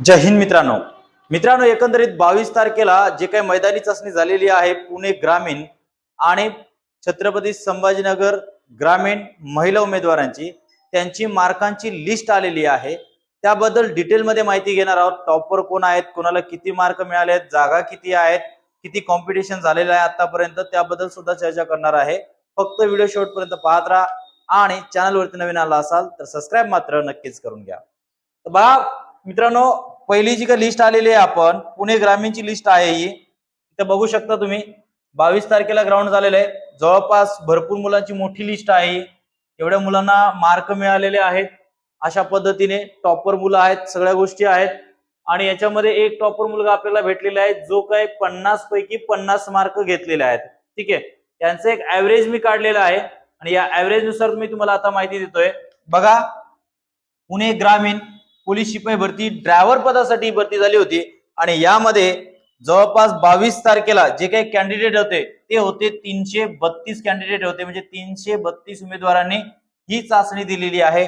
जय हिंद मित्रांनो. मित्रांनो एकंदरीत बावीस तारखेला जे काही मैदानी चाचणी झालेली आहे पुणे ग्रामीण आणि छत्रपती संभाजीनगर ग्रामीण महिला उमेदवारांची त्यांची मार्कांची लिस्ट आलेली आहे. त्याबद्दल डिटेलमध्ये माहिती घेणार आहोत. टॉपर कोण आहेत कोणाला किती मार्क मिळाले आहेत जागा किती आहेत किती कॉम्पिटिशन झालेलं आहे आतापर्यंत त्याबद्दल सुद्धा चर्चा करणार आहे. फक्त व्हिडिओ शेवटपर्यंत पाहत राहा आणि चॅनलवरती नवीन आला असाल तर सबस्क्राईब मात्र नक्कीच करून घ्या. बा बघा मित्रांनो पहिली जी काही लिस्ट आलेली आहे आपण पुणे ग्रामीणची लिस्ट आहे ही. इथं बघू शकता तुम्ही बावीस तारखेला ग्राउंड झालेलं आहे. जवळपास भरपूर मुलांची मोठी लिस्ट आहे ही. एवढ्या मुलांना मार्क मिळालेले आहेत. अशा पद्धतीने टॉपर मुलं आहेत सगळ्या गोष्टी आहेत. आणि याच्यामध्ये एक टॉपर मुलगा आपल्याला भेटलेला आहे जो काही पन्नास पैकी पन्नास मार्क घेतलेले आहेत. ठीक आहे? त्यांचं एक ऍव्हरेज मी काढलेलं आहे. आणि या ऍव्हरेजनुसार मी तुम्हाला आता माहिती देतोय. बघा पुणे ग्रामीण पोलीस शिपाई भरती ड्रायव्हर पदासाठी भरती झाली होती. आणि यामध्ये जवळपास बावीस तारखेला जे काही कॅन्डिडेट होते ते होते तीनशे बत्तीस कॅन्डिडेट होते. म्हणजे तीनशे बत्तीस उमेदवारांनी ही चाचणी दिलेली आहे.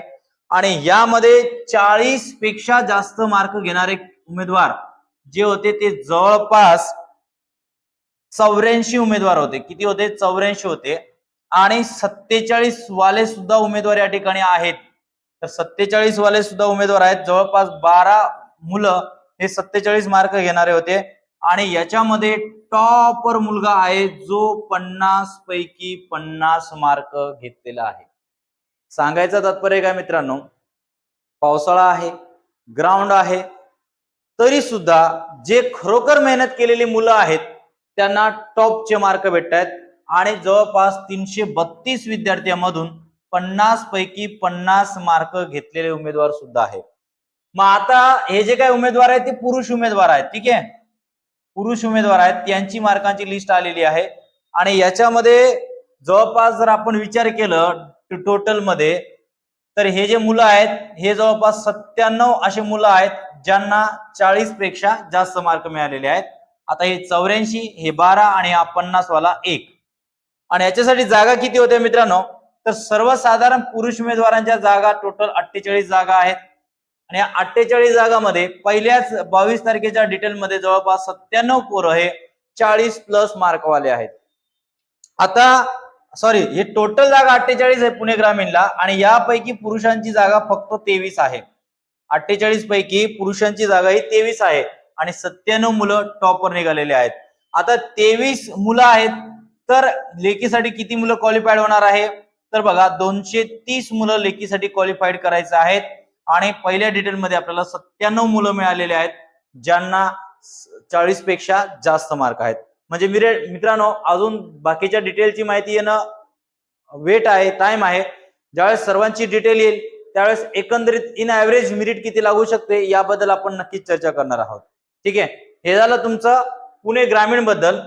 आणि यामध्ये चाळीसपेक्षा जास्त मार्क घेणारे उमेदवार जे होते ते जवळपास चौऱ्याऐंशी उमेदवार होते. किती होते? चौऱ्याऐंशी होते. आणि सत्तेचाळीस वाले सुद्धा उमेदवार या ठिकाणी आहेत. तर सत्तेचाळीस वाले सुद्धा उमेदवार आहेत. जवळपास बारा मुलं हे सत्तेचाळीस मार्क घेणारे होते. आणि याच्यामध्ये टॉपर मुलगा आहे जो पन्नास पैकी पन्नास मार्क घेतलेला आहे. सांगायचं तात्पर्य काय मित्रांनो? पावसाळा आहे ग्राउंड आहे. तरी सुद्धा जे खरोखर मेहनत केलेली मुलं आहेत त्यांना टॉपचे मार्क भेटत आहेत आणि जवळपास तीनशे बत्तीस विद्यार्थ्यांमधून पन्नास पैकी पन्नास मार्क घेतलेले उमेदवार सुद्धा आहेत. मग आता हे जे काही उमेदवार आहेत ते पुरुष उमेदवार आहेत ठीक आहे? पुरुष उमेदवार आहेत यांची मार्कांची लिस्ट आलेली आहे. आणि याच्यामध्ये जवळपास जर आपण विचार केलं टोटलमध्ये तर हे जे मुलं आहेत हे जवळपास सत्त्याण्णव असे मुलं आहेत ज्यांना चाळीसपेक्षा जास्त मार्क मिळालेले आहेत. आता हे चौऱ्याऐंशी हे बारा आणि हा पन्नास वाला एक. आणि याच्यासाठी जागा किती होत्या मित्रांनो? तर सर्वसाधारण पुरुष उमेदवारांच्या जागा टोटल अठ्ठेचाळीस जागा आहेत. आणि या अठ्ठेचाळीस जागामध्ये पहिल्याच बावीस तारखेच्या डिटेलमध्ये जवळपास सत्त्याण्णव पोरं हे चाळीस प्लस मार्कवाले आहेत. आता सॉरी हे टोटल जागा अठ्ठेचाळीस आहे पुणे ग्रामीणला आणि यापैकी पुरुषांची जागा फक्त तेवीस आहे. अठ्ठेचाळीस पैकी पुरुषांची जागा ही तेवीस आहे आणि सत्त्याण्णव मुलं टॉपवर निघालेले आहेत. आता तेवीस मुलं आहेत तर लेखीसाठी किती मुलं क्वालिफाईड होणार आहे? तर बघा दोनशे तीस मुलं लेखीसाठी क्वालिफाईड करायचे आहेत. आणि पहिल्या डिटेलमध्ये आपल्याला सत्त्याण्णव मुलं मिळालेले आहेत ज्यांना चाळीसपेक्षा जास्त मार्क आहेत. म्हणजे मिरे- मित्रांनो अजून बाकीच्या डिटेलची माहिती येणं वेट आहे टाइम आहे. ज्यावेळेस सर्वांची डिटेल येईल त्यावेळेस एकंदरीत इन ऍव्हरेज मिरिट किती लागू शकते याबद्दल आपण नक्कीच चर्चा करणार आहोत. ठीक आहे? हे झालं तुमचं पुणे ग्रामीणबद्दल.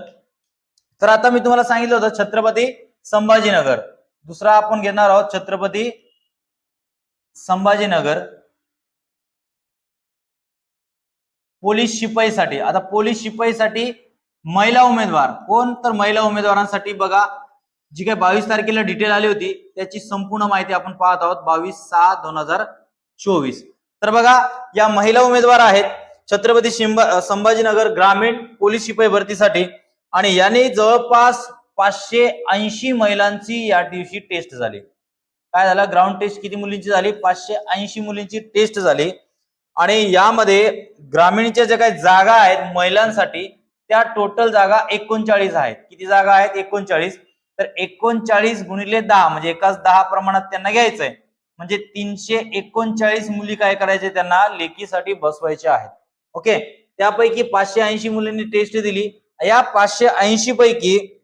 तर आता मी तुम्हाला सांगितलं होतं छत्रपती संभाजीनगर. दुसरा आपण घेणार आहोत छत्रपती संभाजीनगर. पोलीस शिपाईसाठी. आता पोलीस शिपाईसाठी महिला उमेदवार. कोण? तर महिला उमेदवारांसाठी बघा. जी काही बावीस तारखेला डिटेल आली होती त्याची संपूर्ण माहिती आपण पाहत आहोत. बावीस सहा दोन हजार चोवीस. तर बघा या महिला उमेदवार आहेत छत्रपती शिंबा संभाजीनगर ग्रामीण पोलीस शिपाई भरतीसाठी. आणि यांनी जवळपास पाचशे ऐंशी महिलांची या दिवशी टेस्ट झाली. काय झालं? ग्राउंड टेस्ट किती मुलींची झाली? पाचशे ऐंशी मुलींची टेस्ट झाली. आणि यामध्ये ग्रामीणच्या ज्या काही जागा आहेत महिलांसाठी त्या टोटल जागा एकोणचाळीस आहेत. किती जागा आहेत? एकोणचाळीस. तर एकोणचाळीस गुणिले दहा म्हणजे एकाच दहा प्रमाणात त्यांना घ्यायचंय. म्हणजे तीनशे एकोणचाळीस मुली काय करायचे त्यांना? लेखीसाठी बसवायचे आहेत. ओके? त्यापैकी पाचशे ऐंशी मुलींनी टेस्ट दिली. या पाचशे ऐंशी पैकी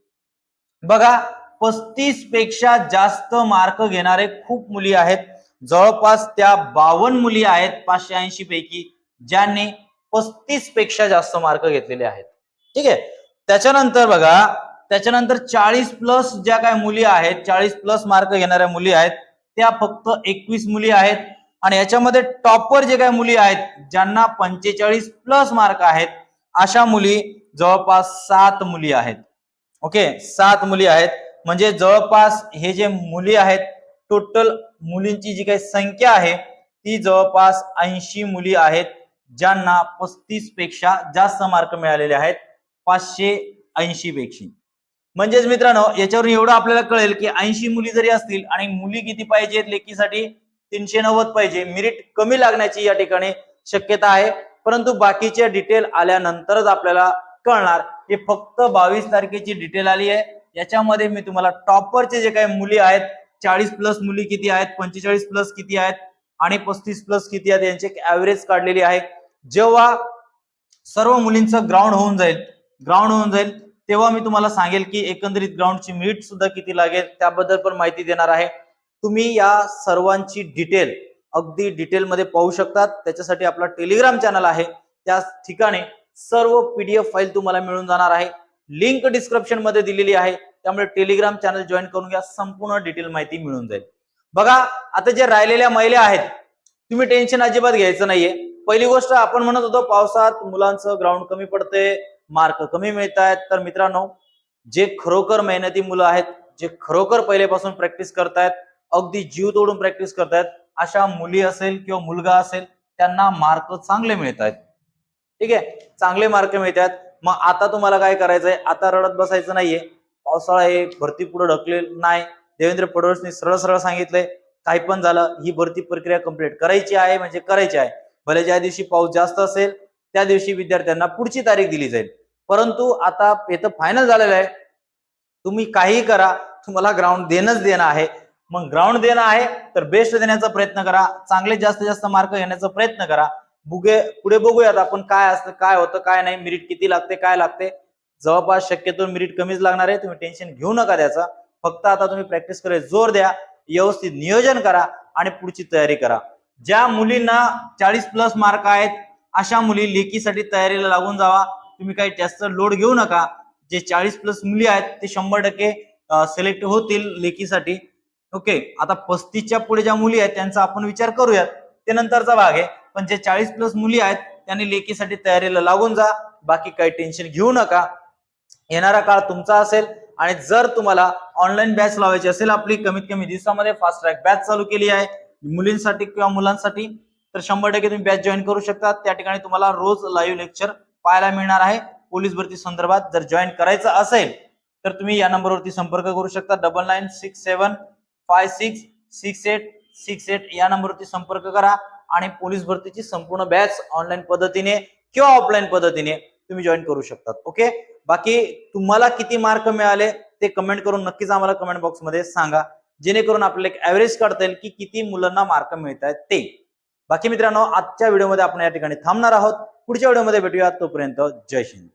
बघा पस्तीसपेक्षा जास्त मार्क घेणारे खूप मुली आहेत. जवळपास त्या बावन्न मुली आहेत पाचशे ऐंशी पैकी ज्यांनी पस्तीसपेक्षा जास्त मार्क घेतलेले आहेत. ठीक आहे? त्याच्यानंतर बघा त्याच्यानंतर चाळीस प्लस ज्या काय मुली आहेत चाळीस प्लस मार्क घेणाऱ्या मुली आहेत त्या फक्त एकवीस मुली आहेत. आणि याच्यामध्ये टॉपर जे काही मुली आहेत ज्यांना पंचेचाळीस प्लस मार्क आहेत अशा मुली जवळपास सात मुली आहेत. ओके सात मुली आहेत. म्हणजे जवळपास हे जे मुली आहेत टोटल मुलींची जी काही संख्या आहे ती जवळपास ऐंशी मुली आहेत ज्यांना पस्तीसपेक्षा जास्त मार्क मिळालेले आहेत पाचशे ऐंशी पेक्षा. म्हणजेच मित्रांनो याच्यावरून एवढं आपल्याला कळेल की ऐंशी मुली जरी असतील आणि मुली किती पाहिजेत लेखीसाठी तीनशे नव्वद पाहिजे मिरिट कमी लागण्याची या ठिकाणी शक्यता आहे. परंतु बाकीचे डिटेल आल्यानंतरच आपल्याला कळणार. हे फक्त बावीस तारखेची डिटेल आली आहे. याच्यामध्ये मी तुम्हाला टॉपरचे जे काही मुली आहेत चाळीस प्लस मुली किती आहेत पंचेचाळीस प्लस किती आहेत आणि पस्तीस प्लस किती आहेत यांची ऍव्हरेज काढलेली आहे. जेव्हा सर्व मुलींचं ग्राउंड होऊन जाईल ग्राउंड होऊन जाईल तेव्हा मी तुम्हाला सांगेल की एकंदरीत ग्राउंडची मिनिट सुद्धा किती लागेल त्याबद्दल पण माहिती देणार आहे. तुम्ही या सर्वांची डिटेल अगदी डिटेलमध्ये पाहू शकतात. त्याच्यासाठी आपला टेलिग्राम चॅनल आहे. त्या ठिकाणी सर्व पीडीएफ फाईल तुम्हाला मिळून जाणार आहे. लिंक डिस्क्रिप्शनमध्ये दिलेली आहे. त्यामुळे टेलिग्राम चॅनल जॉईन करून घ्या. संपूर्ण डिटेल माहिती मिळून जाईल. बघा आता जे राहिलेल्या महिला आहेत तुम्ही टेन्शन अजिबात घ्यायचं नाहीये. पहिली गोष्ट आपण म्हणत होतो पावसात मुलांचं ग्राउंड कमी पडते मार्क कमी मिळत आहेत तर मित्रांनो जे खरोखर मेहनती मुलं आहेत जे खरोखर पहिल्यापासून प्रॅक्टिस करतायत अगदी जीव तोडून प्रॅक्टिस करतायत अशा मुली असेल किंवा मुलगा असेल त्यांना मार्क चांगले मिळत आहेत ठीक आहे? चांगले मार्क मिळतात. मग आता तुम्हाला काय करायचंय? आता रडत बसायचं नाहीये. पावसाळा आहे भरती पुढे ढकलेल नाही. देवेंद्र फडणवीसने सरळ सरळ सांगितलंय काही पण झालं ही भरती प्रक्रिया कंप्लीट करायची आहे म्हणजे करायची आहे. भले ज्या दिवशी पाऊस जास्त असेल त्या दिवशी विद्यार्थ्यांना पुढची तारीख दिली जाईल. परंतु आता इथं फायनल झालेलं आहे. तुम्ही काही करा तुम्हाला ग्राउंड देणंच देणं आहे. मग ग्राउंड देणं आहे तर बेस्ट देण्याचा प्रयत्न करा. चांगले जास्तीत जास्त मार्क घेण्याचा प्रयत्न करा. बुगे पुढे बघूयात आपण काय असतं काय होतं काय नाही मिरिट किती लागते काय लागते. जवळपास शक्यतो मिरिट कमीच लागणार आहे तुम्ही टेन्शन घेऊ नका त्याचं. फक्त आता तुम्ही प्रॅक्टिस करायला जोर द्या व्यवस्थित नियोजन करा आणि पुढची तयारी करा. ज्या मुलींना चाळीस प्लस मार्क आहेत अशा मुली लेखीसाठी तयारीला लागून जावा. तुम्ही काही जास्त लोड घेऊ नका. जे चाळीस प्लस मुली आहेत ते शंभर टक्के सिलेक्ट होतील लेखीसाठी ओके आता पस्तीसच्या पुढे ज्या मुली आहेत त्यांचा आपण विचार करूयात. ते नंतरचा भाग आहे. पण जे चाळीस प्लस मुली आहेत त्यांनी लेखीसाठी तयारीला लागून जा. बाकी काही टेन्शन घेऊ नका. येणारा काळ तुमचा असेल आणि जर तुम्हाला ऑनलाईन बॅच लावायची असेल आपली कमीत कमी दिवसामध्ये फास्ट ट्रॅक बॅच चालू केली आहे. मुलींसाठी किंवा मुलांसाठी तर शंभर टक्के तुम्ही बॅच जॉईन करू शकता. त्या ठिकाणी तुम्हाला रोज लाईव्ह लेक्चर पाहायला मिळणार आहे. पोलीस भरती संदर्भात जर जॉईन करायचं असेल तर तुम्ही या नंबरवरती संपर्क करू शकता. Double nine six seven five six six eight six eight या नंबरवरती संपर्क करा. आणि पोलीस भरतीची संपूर्ण बॅच ऑनलाईन पद्धतीने किंवा ऑफलाईन पद्धतीने तुम्ही जॉईन करू शकतात. ओके बाकी तुम्हाला किती मार्क मिळाले ते कमेंट करून नक्कीच आम्हाला कमेंट बॉक्समध्ये सांगा. जेणेकरून आपल्याला एक ऍव्हरेज काढता येईल की किती मुलांना मार्क मिळत आहेत ते. बाकी मित्रांनो आजच्या व्हिडिओमध्ये आपण या ठिकाणी थांबणार आहोत. पुढच्या व्हिडिओमध्ये भेटूया. तोपर्यंत जय हिंद.